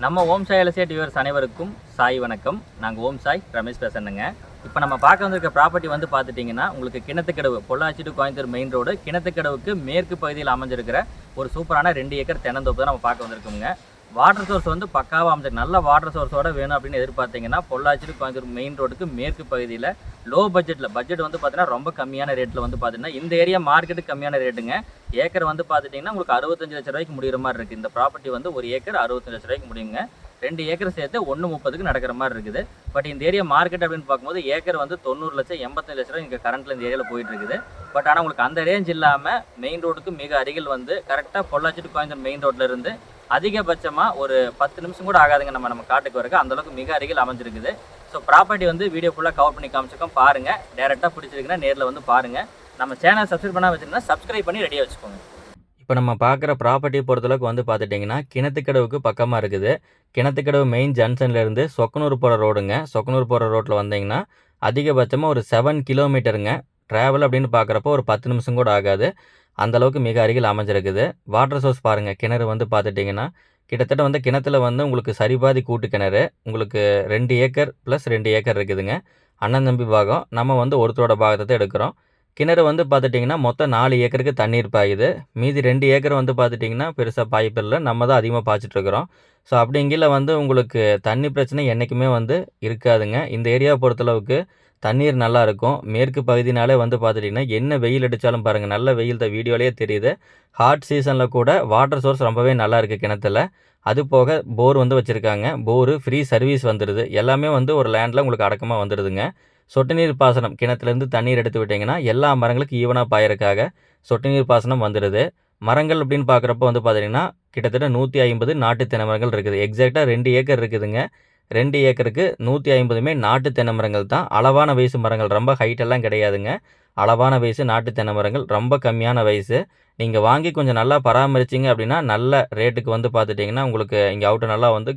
நம்ம ஓம் சாய் எலசேட் வியூவர்ஸ் அனைவருக்கும் சாய் வணக்கம். நாங்கள் ஓம் சாய் ரமேஷ் பேசணுங்க இப்போ நம்ம பார்க்க வந்திருக்க ப்ராப்பர்ட்டி வந்து பார்த்துட்டிங்கன்னா உங்களுக்கு Kinathukadavu Pollachi to Coimbatore main road கிணத்துக்கடவுக்கு மேற்கு பகுதியில் அமைஞ்சிருக்கிற ஒரு சூப்பரான ரெண்டு ஏக்கர் தென்னந்தோப்பு தான் நம்ம பார்க்க வந்திருக்கோங்க வாட்டர் சோர்ஸ் வந்து பக்காவாக அமைச்சு நல்ல வாட்டர் சோர்ஸோட வேணும் அப்படின்னு எதிர்பார்த்தீங்கன்னா பொள்ளாச்சி கோயம்புத்தூர் மெயின் ரோடுக்கு மேற்கு பகுதியில் லோ பட்ஜெட்டில் பட்ஜெட் வந்து பார்த்தீங்கன்னா ரொம்ப கம்மியான ரேட்டில் வந்து பார்த்தீங்கன்னா இந்த ஏரியா மார்க்கெட்டு கம்மியான ரேட்டுங்க ஏக்கர் வந்து பார்த்துட்டிங்கன்னா உங்களுக்கு அறுபத்தஞ்சு லட்ச ரூபாய்க்கு முடிகிற மாதிரி இருக்குது இந்த ப்ராப்பர்ட்டி வந்து ஒரு ஏக்கர் அறுபத்தஞ்சு லட்ச ரூபாய்க்கு முடியுங்க. ரெண்டு ஏக்கர் சேர்த்து ஒன்று முப்பதுக்கு நடக்கிற மாதிரி இருக்குது. பட் இந்த ஏரியா மார்க்கெட் அப்படின்னு பார்க்கும்போது ஏக்கர் வந்து தொண்ணூறு லட்சம் எண்பத்தஞ்சு லட்ச ரூபாய் இங்கே கரண்ட்டில் இந்த ஏரியாவில் போயிட்டு இருக்குது. பட் ஆனால் உங்களுக்கு அந்த ரேஞ்ச் இல்லாமல் மெயின் ரோடுக்கு மிக அருகில் வந்து கரெக்டாக பொள்ளாச்சிடு கோயம்புத்தூர் மெயின் ரோட்டில் இருந்து அதிகபட்சமாக ஒரு பத்து நிமிஷம் கூட ஆகாதுங்க நம்ம நம்ம காட்டுக்கு வரக்கு அந்த அளவுக்கு மிக அருகில் அமைஞ்சிருக்குது. ஸோ ப்ராப்பர்ட்டி வந்து வீடியோ ஃபுல்லாக கவர் பண்ணி காமிச்சிருக்கோம். பாருங்கள் டேரெக்டாக பிடிச்சிருக்குன்னா நேரில் வந்து பாருங்கள் நம்ம சேனல் சப்ஸ்கிரைப் பண்ணால் வச்சுருந்தா சப்ஸ்கிரைப் பண்ணி ரெடியாக வச்சுக்கோங்க. இப்போ நம்ம பார்க்குற ப்ராப்பர்ட்டி பொறுத்தளவுக்கு வந்து பார்த்துட்டிங்கன்னா கிணத்துக்கடவுக்கு பக்கமாக இருக்குது. கிணத்துக்கடவு மெயின் ஜங்ஷன்லேருந்து சொக்கனூர் போகிற ரோடுங்க சொக்கனூர் போகிற ரோட்டில் வந்தீங்கன்னா அதிகபட்சமாக ஒரு செவன் கிலோமீட்டருங்க ட்ராவல் அப்படின்னு பார்க்குறப்போ ஒரு பத்து நிமிஷம் கூட ஆகாது. அந்தளவுக்கு மிக அருகில் அமைஞ்சிருக்குது. வாட்டர் சோர்ஸ் பாருங்கள் கிணறு வந்து பார்த்துட்டிங்கன்னா கிட்டத்தட்ட வந்து கிணத்துல வந்து உங்களுக்கு சரிபாதி கூட்டு கிணறு உங்களுக்கு ரெண்டு ஏக்கர் ப்ளஸ் ரெண்டு ஏக்கர் இருக்குதுங்க. அண்ணன் தம்பி பாகம் நம்ம வந்து ஒருத்தரோட பாகத்தை எடுக்கிறோம். கிணறு வந்து பார்த்துட்டிங்கன்னா மொத்தம் நாலு ஏக்கருக்கு தண்ணீர் பாயுது. மீதி ரெண்டு ஏக்கர் வந்து பார்த்துட்டிங்கன்னா பெருசாக பாய்ப்பு நம்ம தான் அதிகமாக பாய்ச்சிட்ருக்குறோம் ஸோ அப்படிங்கில வந்து உங்களுக்கு தண்ணி பிரச்சனை என்றைக்குமே வந்து இருக்காதுங்க. இந்த ஏரியாவை பொறுத்தளவுக்கு தண்ணீர் நல்லா இருக்கும் மேற்கு பகுதினாலே வந்து பார்த்துட்டிங்கன்னா என்ன வெயில் அடித்தாலும் பாருங்கள் நல்ல வெயில் தான். வீடியோலேயே தெரியுது. ஹாட் சீசனில் கூட வாட்டர் சோர்ஸ் ரொம்பவே நல்லா இருக்குது கிணத்துல. அது போக போர் வந்து வச்சுருக்காங்க. போரு ஃப்ரீ சர்வீஸ் வந்துடுது எல்லாமே வந்து ஒரு லேண்டில் உங்களுக்கு அடக்கமாக வந்துடுதுங்க சொட்டு நீர் பாசனம் கிணத்துலேருந்து தண்ணீர் எடுத்து விட்டிங்கன்னா எல்லா மரங்களுக்கும் ஈவனாக பாயறக்காக சொட்டு நீர் பாசனம் வந்துடுது மரங்கள் அப்படின்னு பார்க்குறப்ப வந்து பார்த்தீங்கன்னா கிட்டத்தட்ட நூற்றி ஐம்பது நாட்டு தென்னை மரங்கள் இருக்குது. எக்ஸாக்டாக ரெண்டு ஏக்கர் இருக்குதுங்க. ரெண்டு ஏக்கருக்கு நூற்றி ஐம்பதுமே நாட்டு தென்னை மரங்கள் தான். அளவான வயசு மரங்கள் ரொம்ப ஹைட்டெல்லாம் கிடையாதுங்க. அளவான வயசு நாட்டு தென்னை மரங்கள் ரொம்ப கம்மியான வயசு. நீங்கள் வாங்கி கொஞ்சம் நல்லா பராமரிச்சிங்க அப்படின்னா நல்ல ரேட்டுக்கு வந்து பார்த்துட்டிங்கன்னா உங்களுக்கு இங்கே அவுட்டர் நல்லா வந்து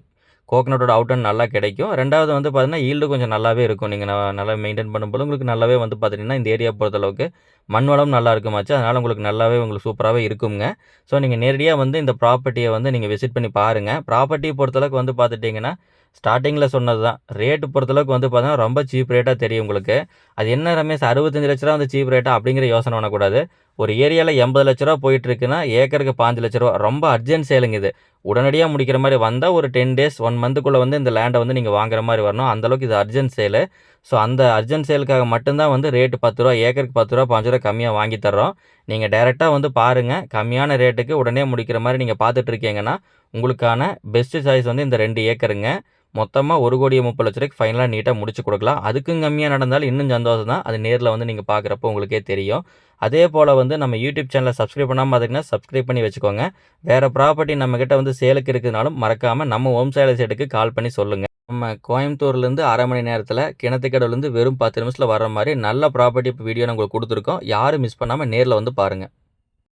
கோகனட்டோட அவுட்டன் நல்லா கிடைக்கும். ரெண்டாவது வந்து பார்த்தீங்கன்னா ஈல்டு கொஞ்சம் நல்லாவே இருக்கும். நீங்கள் நல்லா மெயின்டைன் பண்ணும்போது உங்களுக்கு நல்லாவே வந்து பார்த்துட்டிங்கன்னா இந்த ஏரியா பொறுத்தளவுக்கு மண் வளம் நல்லா இருக்குமாச்சு. அதனால் உங்களுக்கு நல்லாவே உங்களுக்கு சூப்பராகவே இருக்குங்க. ஸோ நீங்கள் நேரடியாக வந்து இந்த ப்ராப்பர்ட்டியை வந்து நீங்கள் விசிட் பண்ணி பாருங்கள் ப்ராப்பர்ட்டியை பொறுத்தளவுக்கு வந்து பார்த்துட்டிங்கன்னா ஸ்டார்டிங்கில் சொன்னது தான். ரேட்டு பொறுத்தளவுக்கு வந்து பார்த்தீங்கன்னா ரொம்ப சீப் ரேட்டாக தெரியும் உங்களுக்கு. அது என்ன ரமேஷ் அறுபத்தஞ்சு லட்ச ரூபா வந்து சீப் ரேட்டா அப்படிங்கிற யோசனை பண்ணக்கூடாது. ஒரு ஏரியாவில் எண்பது லட்ச ரூபா போயிட்டு இருக்குன்னா ஏக்கருக்கு பாஞ்சு லட்ச ரூபா. ரொம்ப அர்ஜென்ட் சேலுங்க இது. உடனடியாக முடிக்கிற மாதிரி வந்தால் ஒரு டென் டேஸ் ஒன் மந்த்துக்குள்ளே வந்து இந்த லேண்டை வந்து நீங்கள் வாங்குற மாதிரி வரணும். அந்தளவுக்கு இது அர்ஜென்ட் சேலு ஸோ அந்த அர்ஜென்ட் சேலுக்காக மட்டும்தான் வந்து ரேட்டு பத்து ரூபா ஏக்கருக்கு பத்து ரூபா பாஞ்சு ரூபா கம்மியாக வாங்கி தர்றோம். நீங்கள் டேரெக்டாக வந்து பாருங்கள் கம்மியான ரேட்டுக்கு உடனே முடிக்கிற மாதிரி நீங்கள் பார்த்துட்டு இருக்கீங்கன்னா உங்களுக்கான பெஸ்ட்டு சாய்ஸ் வந்து இந்த ரெண்டு ஏக்கருங்க. மொத்தமாக ஒரு கோடி முப்பது லட்ச ரூபாய்க்கு ஃபைனலாக நீட்டாக முடிச்சு கொடுக்கலாம். அதுக்கும் கம்மியாக நடந்தாலும் இன்னும் சந்தோஷம் தான். அது நேரில் வந்து நீங்கள் பார்க்குறப்போ உங்களுக்கே தெரியும். அதே போல் வந்து நம்ம யூடியூப் சேனலை சப்ஸ்கிரைப் பண்ணாமல் பார்த்தீங்கன்னா சப்ஸ்கிரைப் பண்ணி வச்சுக்கோங்க. வேறு ப்ராப்பர்ட்டி நம்மக்கிட்ட வந்து சேலுக்கு இருக்குதுனாலும் மறக்காமல் நம்ம ஹோம் சேலை சைடுக்கு கால் பண்ணி சொல்லுங்கள் நம்ம கோயம்புத்தூர்லேருந்து அரை மணி நேரத்தில் கிணத்துக்கடவுலேருந்து வெறும் பத்து நிமிஷத்தில் வர மாதிரி நல்ல ப்ராப்பர்ட்டி இப்போ வீடியோ நான் உங்களுக்கு கொடுத்துருக்கோம். யாரும் மிஸ் பண்ணாமல் நேரில் வந்து பாருங்கள்